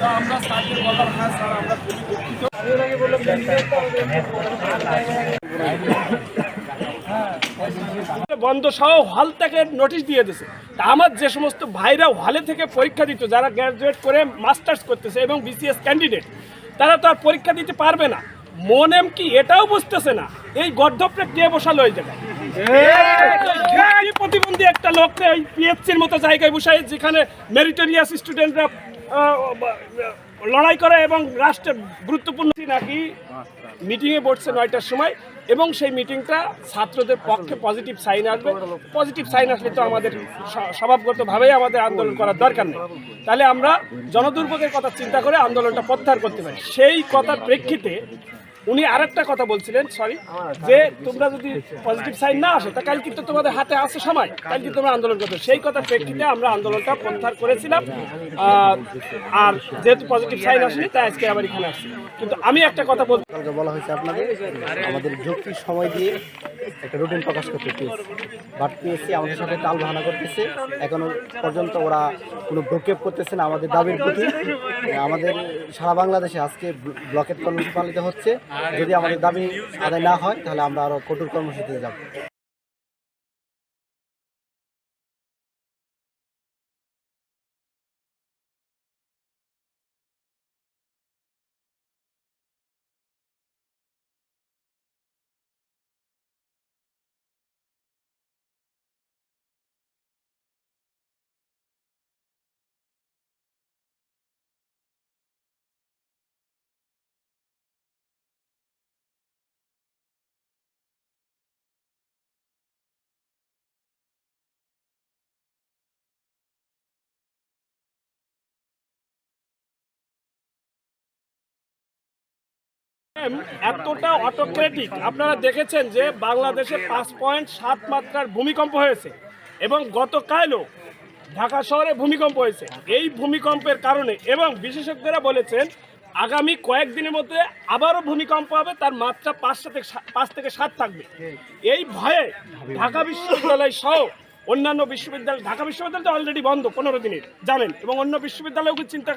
তো আমরা স্যারকে বললাম হ্যাঁ স্যার আমরা খুবই দুঃখিত বন্ধ সহ হল থেকে নোটিশ দিয়ে দিছে। তা আমার যে সমস্ত ভাইরা হলে থেকে পরীক্ষা দিত যারা গ্র্যাজুয়েট করে মাস্টার্স করতেছে এবং বিসিএস ক্যান্ডিডেট তারা তো আর পরীক্ষা দিতে পারবে না। মনেম কি এটাও বুঝতেছে না? এই গর্ধপটা কে বসালো ওই জায়গায়? লোককে এই পিএসসির মতো জায়গায় বসায় যেখানে মেরিটোরিয়াস স্টুডেন্টরা লড়াই করে এবং রাষ্ট্রের গুরুত্বপূর্ণ নাকি মিটিংয়ে বসছে নয়টার সময় এবং সেই মিটিংটা ছাত্রদের পক্ষে পজিটিভ সাইন আসবে। পজিটিভ সাইন আসলে তো আমাদের স্বভাবগতভাবেই আমাদের আন্দোলন করার দরকার নেই। তাহলে আমরা জনদুর্ভোগের কথা চিন্তা করে আন্দোলনটা প্রত্যাহার করতে পারি। সেই কথার প্রেক্ষিতে উনি আরেকটা কথা বলছিলেন সরি যে তোমরা যদি পজিটিভ সাইন না আসো তা কাল কিন্তু তোমাদের হাতে আসে সময় কাল কিন্তু তোমরা আন্দোলন করতে সেই কথার প্রেক্ষিতে আমরা আন্দোলনটা প্রত্যাহার করেছিলাম। আর যেহেতু পজিটিভ সাইন আসেনি তাই আজকে আবার এখানে আসছি। কিন্তু আমি একটা কথা বলতে বলা হয়েছে আপনাদের আমাদের যুক্তির সময় দিয়ে একটা রুটিন প্রকাশ করতে পেয়েছি বাট পিএসসি আমাদের সাথে টাল বাহানা করতেছে। এখনও পর্যন্ত ওরা কোনো ভ্রক্ষেপ করতেছে না আমাদের দাবির প্রতি। আমাদের সারা বাংলাদেশে আজকে ব্লকেট কর্মসূচি পালিত হচ্ছে। যদি আমাদের দাবি আদায় না হয় তাহলে আমরা আরও কঠোর কর্মসূচিতে যাব। এতটা অটোক্রেটিক আপনারা দেখেছেন যে বাংলাদেশে পাঁচ পয়েন্ট সাত মাত্রার ভূমিকম্প হয়েছে এবং গতকালও ঢাকা শহরে ভূমিকম্প হয়েছে। এই ভূমিকম্পের কারণে এবং বিশেষজ্ঞরা বলেছেন, আগামী কয়েকদিনের মধ্যে আবারও ভূমিকম্প হবে, তার মাত্রা পাঁচ থেকে পাঁচ থেকে সাত থাকবে। এই ভয়ে ঢাকা বিশ্ববিদ্যালয় সহ অন্যান্য বিশ্ববিদ্যালয়, ঢাকা বিশ্ববিদ্যালয় তো অলরেডি বন্ধ পনেরো দিনের, জানেন? এবং অন্য বিশ্ববিদ্যালয়ও চিন্তা